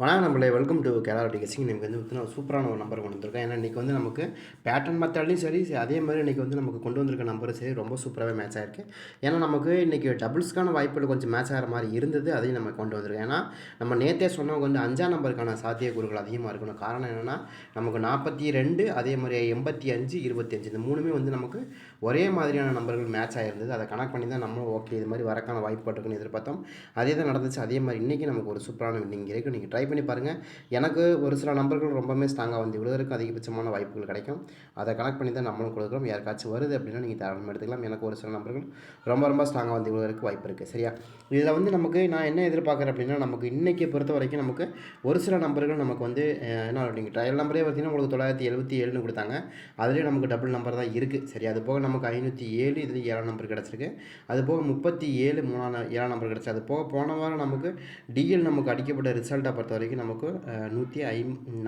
வணக்கம் நம்மளே welcome to கேலாரட்டி guessing நமக்கு வந்து நான் சூப்பரான ஒரு நம்பர் கொண்டு வந்திருக்கேன். ஏன்னா இன்றைக்கி வந்து நமக்கு பேட்டர்ன் மெத்தட்லையும் சரி சரி, அதே மாதிரி இன்றைக்கி வந்து நமக்கு கொண்டு வந்திருக்க நம்பரும் சரி ரொம்ப சூப்பராகவே மேட்ச் ஆயிருக்கு. ஏன்னா நமக்கு இன்றைக்கி டபுள்ஸ்க்கான வாய்ப்புகள் கொஞ்சம் மேட்ச் ஆகிற மாதிரி இருந்தது அதையும் நம்ம கொண்டு வந்திருக்கோம். ஏன்னா நம்ம நேற்றே சொன்னவங்க வந்து அஞ்சாம் நம்பருக்கான சாத்தியக்கூறுகள் அதிகமாக இருக்கணும். காரணம் என்னென்னா நமக்கு நாற்பத்தி ரெண்டு அதே மாதிரி எண்பத்தி அஞ்சு இருபத்தி அஞ்சு இந்த மூணுமே வந்து நமக்கு ஒரே மாதிரியான நம்பர்கள் மேட்ச் ஆகிருந்தது அதை கனெக்ட் பண்ணி தான் நம்மளும் ஓகே இது மாதிரி வரக்கான வாய்ப்பு இருக்குன்னு எதிர்பார்த்தோம். அதே தான் நடந்துச்சு. அதே மாதிரி இன்றைக்கி நமக்கு ஒரு சூப்பரான வின்னிங் இருக்குது நீங்கள் ட்ரை ட்ரை பண்ணி பாருங்கள் எனக்கு ஒரு சில நம்பர்கள் ரொம்பவுமே ஸ்ட்ராங்காக வந்து விழுவதற்கு அதிகபட்சமான வாய்ப்புகள் கிடைக்கும். அதை கனெக்ட் பண்ணி தான் நம்மளும் கொடுக்குறோம். யாருக்காச்சும் வருது அப்படின்னா நீங்கள் தாராளமாக எடுத்துக்கலாம். எனக்கு ஒரு சில நம்பர்கள் ரொம்ப ரொம்ப ஸ்ட்ராங்காக வந்து விழுவதற்கு வாய்ப்பு இருக்குது சரியா? இதில் வந்து நமக்கு நான் என்ன எதிர்பார்க்குறேன் அப்படின்னா நமக்கு இன்றைக்கி பொறுத்த வரைக்கும் நமக்கு ஒரு சில நம்பர்கள் நமக்கு வந்து என்ன நீங்கள் ட்ரையல் நம்பரே பார்த்தீங்கன்னா உங்களுக்கு தொள்ளாயிரத்தி எழுபத்தி ஏழுன்னு கொடுத்தாங்க. அதுலேயும் நமக்கு டபுள் நம்பர் தான் இருக்குது சரி அது போக நமக்கு ஐநூற்றி ஏழு இதில் ஏழாம் நம்பர் கிடச்சிருக்கு. அது போக முப்பத்தி ஏழு மூணாம் ஏழாம் நம்பர் கிடச்சி அது போக போன வாரம் நமக்கு டிஎல் நமக்கு அடிக்கப்பட்ட ரிசல்ட்டை பொறுத்த வரைக்கும் நமக்கு நூற்றி ஐ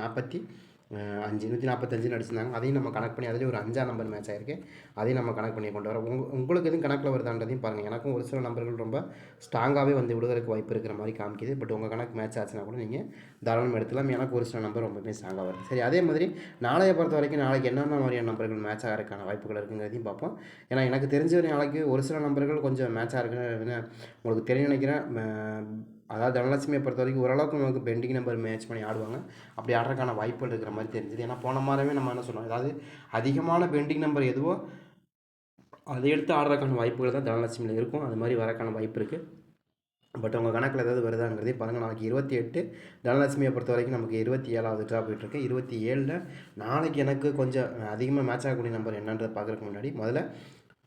நாற்பத்தி அஞ்சு நூற்றி நாற்பத்தஞ்சுன்னு அடிச்சிருந்தாங்க அதையும் நம்ம கனெக்ட் பண்ணி அதிலே ஒரு அஞ்சாம் நம்பர் மேட்ச் ஆயிருக்கு. அதையும் நம்ம கனெக்ட் பண்ணி கொண்டு வரோம். உங்க உங்களுக்கு எதுவும் கணக்கில் வருதான்றதையும் பாருங்கள் எனக்கும் ஒரு சில நம்பர்கள் ரொம்ப ஸ்ட்ராங்காகவே வந்து விடுவதற்கு வாய்ப்பு இருக்கிற மாதிரி காமிக்குது. பட் உங்கள் கணக்கு மேட்ச் ஆச்சுன்னா கூட நீங்கள் தாராளமாக எடுத்துக்கலாம். எனக்கு ஒரு சில நம்பர் ரொம்பவே ஸ்ட்ராங்காக வருது. சரி அதே மாதிரி நாளைய பொறுத்த வரைக்கும் நாளைக்கு என்னென்ன மாதிரியான நம்பர்கள் மேட்ச் ஆகிறதுக்கான வாய்ப்புகள் இருக்குங்கிறதையும் பார்ப்போம். ஏன்னா எனக்கு தெரிஞ்ச நாளைக்கு ஒரு சில நம்பர்கள் கொஞ்சம் மேட்ச் ஆகிருக்குன்னு உங்களுக்கு தெரிய நினைக்கிறேன். அதாவது தனலட்சுமியை பொறுத்த வரைக்கும் ஓரளவுக்கு நமக்கு பெண்டிங் நம்பர் மேட்ச் பண்ணி ஆடுவாங்க. அப்படி ஆடுறதுக்கான வாய்ப்புகள் இருக்கிற மாதிரி தெரிஞ்சுது. ஏன்னா போன மாதிரியே நம்ம என்ன சொன்னோம்? அதாவது அதிகமான பெண்டிங் நம்பர் எதுவோ அதை எடுத்து ஆடுறதுக்கான வாய்ப்புகள் தான் தனலட்சுமியில் இருக்கும். அது மாதிரி வரக்கான வாய்ப்பு இருக்குது பட் உங்கள் கணக்கில் ஏதாவது வருதாங்கிறதே பாருங்கள் நாளைக்கு இருபத்தி எட்டு தனலட்சுமியை பொறுத்த வரைக்கும் நமக்கு இருபத்தி ஏழாவது ட்ரா போயிட்டுருக்கு இருபத்தி ஏழில் நாளைக்கு எனக்கு கொஞ்சம் அதிகமாக மேட்ச் ஆகக்கூடிய நம்பர் என்னன்றதை பார்க்குறதுக்கு முன்னாடி முதல்ல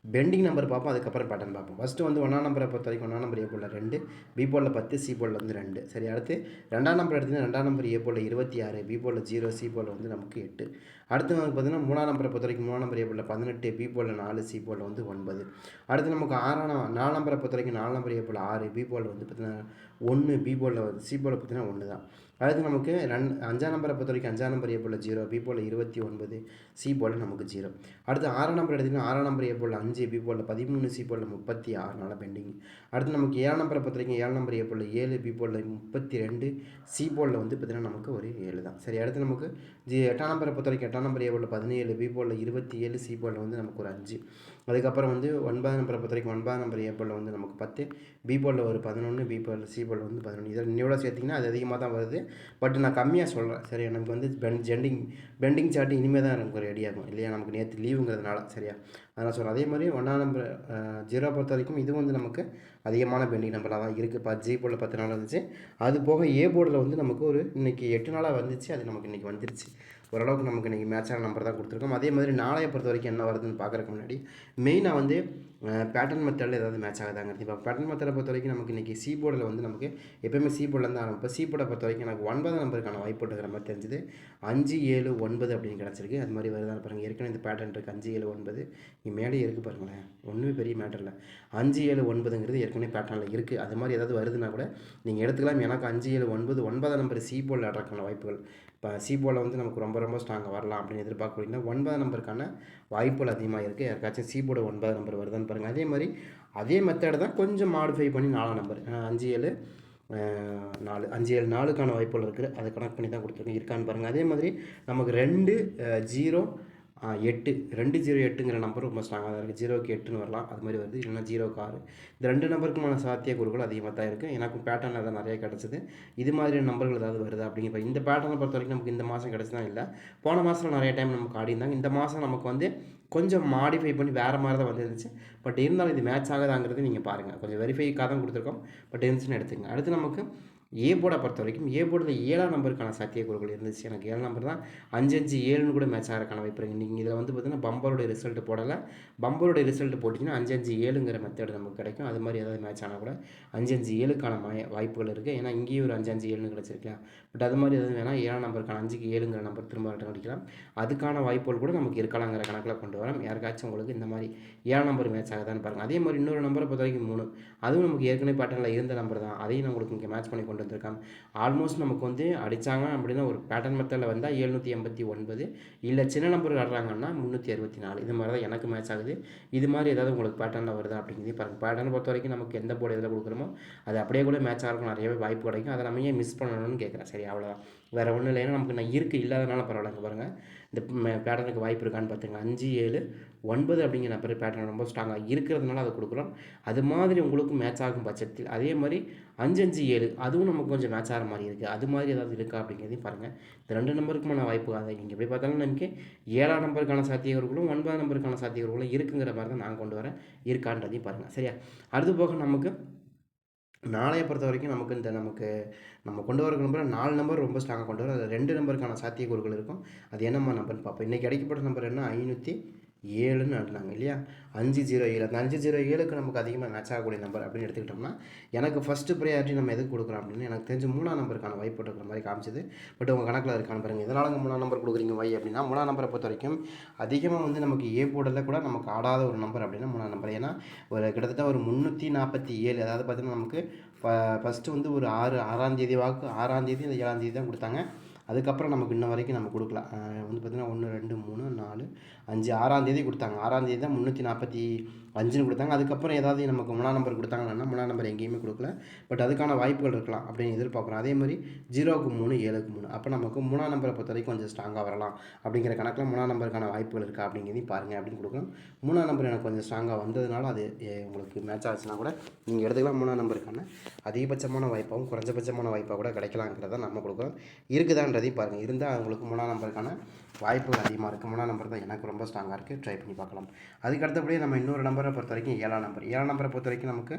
பெண்டிங் நம்பர் பார்ப்போம் அதுக்கப்புறம் பேட்டர்ன் பார்ப்போம். ஃபஸ்ட்டு வந்து ஒன்றாம் நம்பரை பொறுத்த வரைக்கும் ஒன்றாம் நம்பர் ஏ போலில் ரெண்டு பி போலில் பத்து சி போலில் வந்து ரெண்டு. சரி அடுத்து ரெண்டாம் நம்பர் எடுத்தீங்கன்னா ரெண்டாம் நம்பர் ஏ போலில் இருபத்தி ஆறு பி போலில் ஜீரோ சி போலில் வந்து நமக்கு எட்டு. அடுத்து நமக்கு பார்த்தீங்கன்னா மூணாம் நம்பரை பொறுத்த வரைக்கும் மூணாம் நம்பர் ஏ போலில் பதினெட்டு பி போலில் நாலு சி போலில் வந்து ஒன்பது. அடுத்து நமக்கு ஆறாம் ந- நாலாம் நம்பரை பொறுத்த வரைக்கும் நாலாம் நம்பர் ஏ போல் ஆறு பி போலில் வந்து பார்த்தீங்கன்னா ஒன்று பி போலில் வந்து சி போலில் பார்த்தீங்கன்னா ஒன்று தான் அடுத்து நமக்கு ரெண்டு அஞ்சாம் நம்பரை பொறுத்த வரைக்கும் அஞ்சாம் நம்பர் ஏ போல் ஜீரோ பி போல் இருபத்தி ஒன்பது சி போல் நமக்கு ஜீரோ அடுத்து ஆறாம் நம்பர் எடுத்திங்கன்னா ஆறாம் நம்பர் ஏ போல் அஞ்சு பி போல் பதிமூணு சி போல் முப்பத்தி ஆறு நாள் பெண்டிங் அடுத்து நமக்கு ஏழாம் நம்பரை பொறுத்த வரைக்கும் ஏழாம் நம்பர் ஏ போல் ஏழு பி போல் முப்பத்தி ரெண்டு சி போலில் வந்து பார்த்தீங்கன்னா நமக்கு ஒரு ஏழு தான். சரி அடுத்து நமக்கு ஜி எட்டாம் நம்பரை பொறுத்த வரைக்கும் எட்டாம் நம்பர் ஏ போல் பதினேழு பி போல் இருபத்தி ஏழு சி போலில் வந்து நமக்கு ஒரு அஞ்சு. அதுக்கப்புறம் வந்து ஒன்பதாம் நம்பரை பொறுத்த வரைக்கும் ஒன்பதாம் நம்பர் ஏ போலில் வந்து நமக்கு பத்து பி போலில் ஒரு பதினொன்று பி போல் சி போலில் வந்து பதினொன்று இதில் இன்னையோட சேர்த்திங்கன்னா அது அதிகமாக தான் வருது. பட் நான் கம்மியாக சொல்கிறேன் சரி நமக்கு வந்து பென் ஜெண்டிங் பெண்டிங் சார்ட் இனிமேல் தான் நமக்கு ரெடி ஆகும். இல்லையா? நமக்கு நேற்று லீவுங்கிறதுனால சரியா? அதனால் சொல்கிறேன் அதே மாதிரி ஒன்றாம் நம்பர் ஜீரோ பொறுத்த வரைக்கும் இது வந்து நமக்கு அதிகமான பெண்டிங் நம்பராக தான் இருக்குது இப்போ ஜி போர்டில் பத்து நாள் இருந்துச்சு அது போக ஏ போர்டில் வந்து நமக்கு ஒரு இன்றைக்கி எட்டு நாளாக வந்துச்சு. அது நமக்கு இன்றைக்கி வந்துருச்சு. ஓரளவுக்கு நமக்கு இன்றைக்கி மேட்சான நம்பர் தான் கொடுத்துருக்கோம். அதே மாதிரி நாளைய பொறுத்த வரைக்கும் என்ன வருதுன்னு பார்க்குறக்கு முன்னாடி மெயினாக வந்து பேட்டர்ன் மெத்தடில் ஏதாவது மேட்ச் ஆகுதாங்கிறது. இப்போ பேட்டர்ன் மெத்தடை பொறுத்த வரைக்கும் நமக்கு இன்றைக்கி சி போர்டில் வந்து நமக்கு எப்போயுமே சி போர்டில் ஆரம்பிப்போம். சி போர்டை பொறுத்த வரைக்கும் எனக்கு ஒன்பதாம் நம்பருக்கான வாய்ப்பு இருக்கிற மாதிரி தெரிஞ்சுது. அஞ்சு ஏழு ஒன்பது அப்படின்னு கிடச்சிருக்கு. அது மாதிரி வருதான் பாருங்கள் ஏற்கனவே இந்த பேட்டர்ன் இருக்குது அஞ்சு ஏழு ஒன்பது. இங்கே மேலே இருக்குது பாருங்களேன். ஒன்றுமே பெரிய மேட்டர் இல்லை. அஞ்சு ஏழு ஒன்பதுங்கிறது ஏற்கனவே பேட்டர்னில் இருக்குது அது மாதிரி ஏதாவது வருதுன்னா கூட நீங்கள் எடுத்துக்கலாம். எனக்கு அஞ்சு ஏழு ஒன்பது ஒன்பதாம் நம்பர் சி போர்டில் ஆடுறதுக்கான வாய்ப்புகள் இப்போ சிபோவில் வந்து நமக்கு ரொம்ப ரொம்ப ஸ்ட்ராங்காக வரலாம் அப்படின்னு எதிர்பார்க்கக்கூடிய ஒன்பதாம் நம்பருக்கான வாய்ப்புகள் அதிகமாக இருக்குது யாருக்காச்சும் சிபோட போர்டு ஒன்பதாம் நம்பர் வருதான்னு பாருங்கள் அதே மாதிரி அதே மெத்தடை தான் கொஞ்சம் மாடிஃபை பண்ணி நாலாம் நம்பர். அஞ்சு ஏழு நாலு அஞ்சு ஏழு நாலுக்கான வாய்ப்புகள் இருக்குது அதை கனெக்ட் பண்ணி தான் கொடுத்துருக்கோம் இருக்கான்னு பாருங்கள் அதே மாதிரி நமக்கு ரெண்டு ஜீரோ எட்டு. ரெண்டு ஜீரோ எட்டுங்கிற நம்பர் ரொம்ப ஸ்ட்ராங்காக தான் இருக்குது ஜீரோக்கு எட்டுன்னு வரலாம். அது மாதிரி வருது. இல்லைன்னா ஜீரோக்கு ஆறு. இந்த ரெண்டு நம்பருக்குமான சாத்தியக்கூறுகள் அதிகமாக தான் இருக்குது எனக்கும் பேட்டர்ன் தான் நிறைய கிடச்சிது. இது மாதிரியான நம்பர்கள் ஏதாவது வருது அப்படிங்கிற இந்த பேட்டர்னை பொறுத்த வரைக்கும் நமக்கு இந்த மாதம் கிடச்சிதான் இல்லை. போன மாதம் நிறைய டைம் நமக்கு ஆடிந்தாங்க இந்த மாதம் நமக்கு வந்து கொஞ்சம் மாடிஃபை பண்ணி வேறு மாதிரி தான் வந்துருந்துச்சு. பட் இருந்தாலும் இது மேட்ச் ஆகுதாங்கிறது நீங்கள் பாருங்கள் கொஞ்சம் வெரிஃபைக்காக தான் கொடுத்துருக்கோம். பட் இருந்துச்சுன்னு எடுத்துங்க அடுத்து நமக்கு ஏ போர்டை பொறுத்த வரைக்கும் ஏ போர்டில் ஏழாம் நம்பருக்கான சாத்தியக்கூறுகள் இருந்துச்சு. எனக்கு ஏழு நம்பர் தான். அஞ்சு அஞ்சு ஏழுன்னு கூட மேட்ச் ஆகிறக்கான வாய்ப்பு இருக்குது நீங்கள் இதில் வந்து பார்த்தீங்கன்னா பம்பரோட ரிசல்ட் போடலை. பம்பருடைய ரிசல்ட் போட்டிங்கன்னா அஞ்சு அஞ்சு ஏழுங்கிற மெத்தட் நமக்கு கிடைக்கும். அது மாதிரி ஏதாவது மேட்ச் ஆனால் கூட அஞ்சு அஞ்சு ஏழுக்கான மா- வாய்ப்புகள் இருக்குது ஏன்னா இங்கேயும் ஒரு அஞ்சு அஞ்சு ஏழுன்னு கிடச்சிருக்கலாம் பட் அது மாதிரி எதுவும் வேணால் ஏழாம் நம்பருக்கான அஞ்சுக்கு ஏழுங்கிற நம்பர் திரும்ப ரிட்டன் அடிக்கலாம். அதுக்கான வாய்ப்புகள் கூட நமக்கு இருக்கலாங்கிற கணக்கில் கொண்டு வரோம். யாருக்காச்சும் உங்களுக்கு இந்த மாதிரி ஏழாம் நம்பர் மேட்ச் ஆகுதான்னு பாருங்கள் அதே மாதிரி இன்னொரு நம்பரை பொறுத்த வரைக்கும் மூணு. அதுவும் நமக்கு ஏற்கனவே பேட்டர்னில் இருந்த நம்பர் தான். அதையும் நம்மளுக்கு உங்களுக்கு இங்கே மேட்ச் பண்ணி கொண்டு கொண்டு வந்திருக்காங்க ஆல்மோஸ்ட் நமக்கு வந்து அடித்தாங்க அப்படின்னா ஒரு பேட்டர்ன் மெத்தடில் வந்தால் எழுநூற்றி எண்பத்தி ஒன்பது. இல்லை சின்ன நம்பர் ஆடுறாங்கன்னா முந்நூற்றி அறுபத்தி நாலு. இது மாதிரி தான் எனக்கு மேட்ச் ஆகுது. இது மாதிரி ஏதாவது உங்களுக்கு பேட்டர்னில் வருதா அப்படிங்கிறது பாருங்கள் பேட்டர்ன் பொறுத்த வரைக்கும் நமக்கு எந்த போர்டு எதில் கொடுக்குறோமோ அது அப்படியே கூட மேட்ச் ஆகிறக்கும் நிறையவே வாய்ப்பு கிடைக்கும். அதை நம்ம ஏன் மிஸ் பண்ணணும்னு கேட்குறேன். சரி அவ்வளோதான் வேறு ஒன்றும் இல்லை. ஏன்னா நமக்கு நான் இருக்குது இல்லாதனால பரவாயில்லைங்க பாருங்கள் இந்த பேட்டர்னுக்கு வாய்ப்பு இருக்கான்னு பார்த்துங்க அஞ்சு ஏழு ஒன்பது அப்படிங்கிற நம்பர் பேட்டர்ன் ரொம்ப ஸ்ட்ராங்காக இருக்கிறதுனால அதை கொடுக்குறோம். அது மாதிரி உங்களுக்கு மேட்ச் ஆகும் பட்சத்தில். அதே மாதிரி அஞ்சு அஞ்சு ஏழு அதுவும் நமக்கு கொஞ்சம் மேட்ச் ஆகிற மாதிரி இருக்குது அது மாதிரி ஏதாவது இருக்கா அப்படிங்கிறதையும் பாருங்கள் இந்த ரெண்டு நம்பருக்குமான வாய்ப்பு அதை நீங்கள் எப்படி பார்த்தாலும் நமக்கு ஏழாம் நம்பருக்கான சாத்தியகர்களும் ஒன்பதாம் நம்பருக்கான சாத்தியகர்களும் இருக்குங்கிற மாதிரி தான் நான் கொண்டு வரேன். இருக்கான்றதையும் பாருங்கள் சரியா? அடுத்து போக நமக்கு நாளைய பொறுத்த வரைக்கும் நமக்கு இந்த நமக்கு நம்ம கொண்டு வர நம்பர் நாலு நம்பர் ரொம்ப ஸ்ட்ராங்காக கொண்டு வரும் அதில் ரெண்டு நம்பருக்கான சாத்தியக்கூறுகள் இருக்கும். அது என்னம்மா நம்பர்னு பார்ப்போம். இன்றைக்கி கிடைக்கப்பட்ட நம்பர் என்ன? ஐநூற்றி ஏழுன்னு ஆடினாங்க இல்லையா? அஞ்சு ஜீரோ ஏழு. அந்த அஞ்சு ஜீரோ ஏழுக்கு நமக்கு அதிகமாக மேட்ச் ஆகக்கூடிய நம்பர் அப்படின்னு எடுத்துக்கிட்டோம்னா எனக்கு ஃபஸ்ட்டு ப்ரையாரிட்டி நம்ம எதுக்கு கொடுக்குறோம் அப்படின்னு எனக்கு தெரிஞ்சு மூணாம் நம்பருக்கான வாய்ப்பு இருக்கிற மாதிரி காமிச்சது. பட் உங்கள் கணக்கில் இருக்கான்னு பாருங்கள் இதனால் உங்கள் மூணாம் நம்பர் கொடுக்குறீங்க வை அப்படின்னா மூணாம் நம்பரை பொறுத்த வரைக்கும் அதிகமாக வந்து நமக்கு ஏ போர்டில் கூட நமக்கு ஆடாத ஒரு நம்பர் அப்படின்னா மூணாம் நம்பர் ஏன்னா ஒரு கிட்டத்தட்ட ஒரு முந்நூற்றி நாற்பத்தி ஏழு அதாவது பார்த்திங்கன்னா நமக்கு ஃபஸ்ட்டு வந்து ஒரு ஆறு ஆறாம் தேதி வாக்கு ஆறாம் தேதி இந்த ஏழாம் தேதி தான் கொடுத்தாங்க. அதுக்கப்புறம் நமக்கு இன்ன வரைக்கும் நம்ம கொடுக்கலாம் வந்து பார்த்திங்கன்னா ஒன்று ரெண்டு மூணு நாலு அஞ்சு ஆறாந்தேதி கொடுத்தாங்க. ஆறாம் தேதி தான் முந்நூற்றி நாற்பத்தி அஞ்சுன்னு கொடுத்தாங்க. அதுக்கப்புறம் ஏதாவது நமக்கு மூணாம் நம்பர் கொடுத்தாங்கன்னா மூணாம் நம்பர் எங்கேயுமே கொடுக்கல. பட் அதுக்கான வாய்ப்புகள் இருக்கலாம் அப்படின்னு எதிர்பார்க்குறோம். அதே மாதிரி ஜீரோவுக்கு மூணு ஏழுக்கு மூணு. அப்போ நமக்கு மூணாம் நம்பரை பொறுத்த வரைக்கும் கொஞ்சம் ஸ்ட்ராங்காக வரலாம். அப்படிங்கிற கணக்கில் மூணாம் நம்பருக்கான வாய்ப்புகள் இருக்கா அப்படிங்கிறதையும் பாருங்கள் அப்படின்னு கொடுக்குறோம் மூணாம் நம்பர் எனக்கு கொஞ்சம் ஸ்ட்ராங்காக வந்ததுனால அது உங்களுக்கு மேட்ச் ஆச்சுன்னா கூட நீங்கள் எடுத்துக்கலாம். மூணாம் நம்பருக்கான அதிகபட்சமான வாய்ப்பாகவும் குறைஞ்சபட்சமான வாய்ப்பாக கூட கிடைக்கலாங்கிறத நம்ம கொடுக்குறோம் அப்படின்றதையும் பாருங்கள் இருந்தால் அவங்களுக்கு மூணாம் நம்பருக்கான வாய்ப்புகள் அதிகமாக இருக்குது மூணாம் நம்பர் தான் எனக்கு ரொம்ப ஸ்ட்ராங்காக இருக்குது ட்ரை பண்ணி பார்க்கலாம். அதுக்கு அடுத்தபடியே நம்ம இன்னொரு நம்பரை பொறுத்த வரைக்கும் ஏழாம் நம்பர் ஏழாம் நம்பரை பொறுத்த வரைக்கும் நமக்கு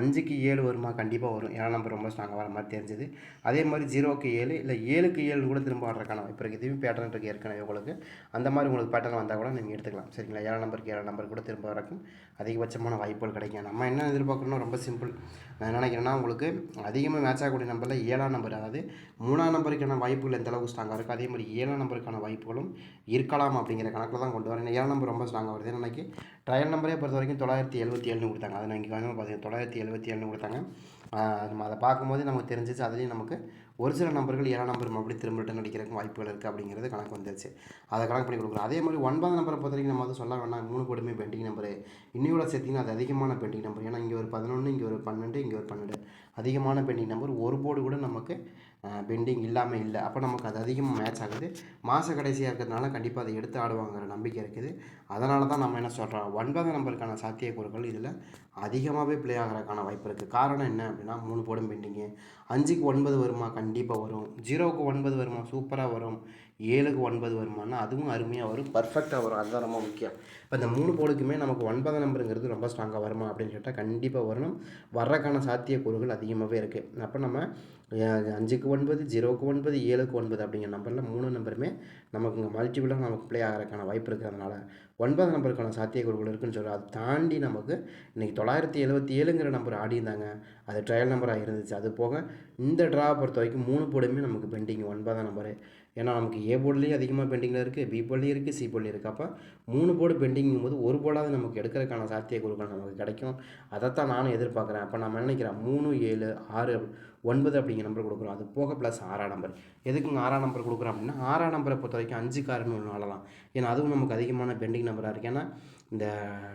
அஞ்சுக்கு ஏழு வருமா? கண்டிப்பாக வரும். ஏழாம் நம்பர் ரொம்ப ஸ்ட்ராங்காக வர மாதிரி தெரிஞ்சது. அதே மாதிரி ஜீரோக்கு ஏழு இல்லை ஏழுக்கு ஏழு கூட திரும்ப ஆடுறக்கான வாய்ப்பு இருக்குது இதுவும் பேட்டர்ன் இருக்குது ஏற்கனவே உங்களுக்கு. அந்த மாதிரி உங்களுக்கு பேட்டர்ன் வந்தால் கூட நீங்கள் எடுத்துக்கலாம். சரிங்களா? ஏழாம் நம்பருக்கு ஏழாம் நம்பர் கூட திரும்ப வரக்கும் அதிகபட்சமான வாய்ப்புகள் கிடைக்கும். நம்ம என்ன எதிர்பார்க்கணும்னா ரொம்ப சிம்பிள் நான் நினைக்கிறேன்னா உங்களுக்கு அதிகமாக மேட்ச் ஆகக்கூடிய நம்பரில் ஏழாம் நம்பர் அதாவது மூணாம் நம்பருக்கான வாய்ப்புகள் எந்த அளவுக்கு ஸ்ட்ராங்காக இருக்குது அதே மாதிரி ஏழாம் நம்பருக்கான வாய்ப்புகளும் இருக்கலாம் அப்படிங்கிற கணக்கில் தான் கொண்டு வரேன். ஏழு நம்பர் ரொம்ப ஸ்ட்ராங்காக வருது. எனக்கு ட்ரையல் நம்பரே பொறுத்த வரைக்கும் தொள்ளாயிரத்தி எழுபத்தி ஏழுன்னு கொடுத்தாங்க. அதை நான் இங்கே வந்து பார்த்தீங்கன்னா தொள்ளாயிரத்தி எழுபத்தி ஏழுன்னு கொடுத்தாங்க. நம்ம அதை பார்க்கும்போது நமக்கு தெரிஞ்சிச்சு. அதுலேயும் நமக்கு ஒரு சில நம்பர்கள் ஏழாம் நம்பர் மறுபடியும் திரும்ப ரிட்டன் அடிக்கிறதுக்கு வாய்ப்புகள் இருக்குது அப்படிங்கிறது கணக்கு வந்துருச்சு. அதை கணக்கு பண்ணி கொடுக்குறோம். அதே மாதிரி ஒன்பதாம் நம்பரை பொறுத்த வரைக்கும் நம்ம வந்து சொல்ல வேணாம். மூணு போடுமே பெண்டிங் நம்பரு இன்னையோட சேர்த்திங்கன்னா அது அதிகமான பெண்டிங் நம்பர் ஏன்னா இங்கே ஒரு பதினொன்று இங்கே ஒரு பன்னெண்டு இங்கே ஒரு பன்னெண்டு. அதிகமான பெண்டிங் நம்பர் ஒரு போர்டு கூட நமக்கு பெண்டிங் இல்லாமல் இல்லை. அப்போ நமக்கு அது அதிகமாக மேட்ச் ஆகுது. மாத கடைசியாக இருக்கிறதுனால கண்டிப்பாக அதை எடுத்து ஆடுவாங்கிற நம்பிக்கை இருக்குது. அதனால தான் நம்ம என்ன சொல்கிறோம் ஒன்பதாம் நம்பருக்கான சாத்தியக்கூறுகள் இதில் அதிகமாகவே ப்ளே ஆகிறதுக்கான வாய்ப்பு இருக்குது காரணம் என்ன அப்படின்னா மூணு போடும் பெண்டிங்கு அஞ்சுக்கு ஒன்பது வருமா? கண்டிப்பாக கண்டிப்பாக வரும். ஜீரோவுக்கு ஒன்பது வருமா? சூப்பராக வரும். ஏழுக்கு ஒன்பது வருமானா? அதுவும் அருமையாக வரும். பர்ஃபெக்டாக வரும். அதுதான் ரொம்ப முக்கியம். இப்போ இந்த மூணு போடுக்குமே நமக்கு ஒன்பதாம் நம்பருங்கிறது ரொம்ப ஸ்ட்ராங்காக வருமா அப்படின்னு கேட்டால் கண்டிப்பாக வரணும். வர்றக்கான சாத்தியக்கூறுகள் அதிகமாகவே இருக்குது அப்போ நம்ம அஞ்சுக்கு ஒன்பது ஜீரோவுக்கு ஒன்பது ஏழுக்கு ஒன்பது அப்படிங்கிற நம்பரில் மூணு நம்பருமே நமக்கு இங்கே மல்டிபிளாக நமக்கு ப்ளே ஆகிறதுக்கான வாய்ப்பு இருக்கிறதுனால ஒன்பது நம்பருக்கான சாத்தியக்கூறுகள் இருக்குன்னு சொல்கிறோம் அதை தாண்டி நமக்கு இன்றைக்கி தொள்ளாயிரத்தி எழுபத்தி ஏழுங்கிற நம்பர் ஆடியிருந்தாங்க அது ட்ரையல் நம்பராக இருந்துச்சு. அது போக இந்த ட்ரா பொறுத்த வரைக்கும் மூணு போர்டுமே நமக்கு பெண்டிங் ஒன்பதாம் நம்பரு. ஏன்னா நமக்கு ஏ போர்டுலேயும் அதிகமாக பெண்டிங்கில் இருக்குது பி போர்ட்லேயும் இருக்குது சி போர்டில் இருக்குது அப்போ மூணு போர்டு பெண்டிங்கும் போது ஒரு போர்டாவது நமக்கு எடுக்கிறதுக்கான சாத்தியக்கூறுகள் நமக்கு கிடைக்கும். அதைத்தான் நானும் எதிர்பார்க்குறேன். அப்போ நம்ம நினைக்கிறேன் மூணு ஏழு ஆறு ஒன்பது அப்படிங்கிற நம்பர் கொடுக்குறோம். அது போக ப்ளஸ் ஆறாம் நம்பர் எதுக்குங்க ஆறாம் நம்பர் கொடுக்குறோம் அப்படின்னா ஆறாம் நம்பரை பொறுத்த வரைக்கும் அஞ்சு காருன்னு ஒன்று ஆளலாம் ஏன்னா அதுவும் நமக்கு அதிகமான பெண்டிங் நம்பராக இருக்குது ஏன்னா இந்த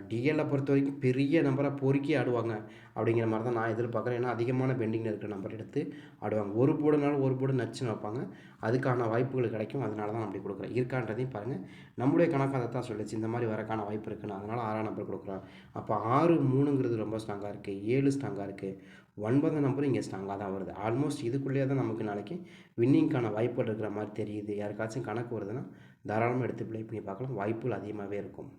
டிஎல்லை பொறுத்த வரைக்கும் பெரிய நம்பராக பொறுக்கி ஆடுவாங்க அப்படிங்கிற மாதிரி தான் நான் எதிர்பார்க்குறேன். ஏன்னா அதிகமான பெண்டிங்கில் இருக்கிற நம்பர் எடுத்து ஆடுவாங்க. ஒரு போடுனாலும் ஒரு போடு நச்சுன்னு வைப்பாங்க. அதுக்கான வாய்ப்புகள் கிடைக்கும். அதனால தான் நான் அப்படி கொடுக்குறேன். இருக்கான்றதையும் பாருங்கள் நம்முடைய கணக்கு அதை தான் சொல்லிச்சு. இந்த மாதிரி வரக்கான வாய்ப்பு இருக்குன்னு. அதனால் ஆறாம் நம்பர் கொடுக்குறோம். அப்போ ஆறு மூணுங்கிறது ரொம்ப ஸ்ட்ராங்காக இருக்குது ஏழு ஸ்ட்ராங்காக இருக்குது ஒன்பதாம் நம்பரும் இங்கே ஸ்ட்ராங்காக தான் வருது. ஆல்மோஸ்ட் இதுக்குள்ளேயே தான் நமக்கு நாளைக்கு வின்னிங்க்கான வாய்ப்புகள் இருக்கிற மாதிரி தெரியுது. யாருக்காச்சும் கணக்கு வருதுன்னா தாராளமாக எடுத்து ப்ளே பண்ணி பார்க்கலாம். வாய்ப்புகள் அதிகமாகவே இருக்கும்.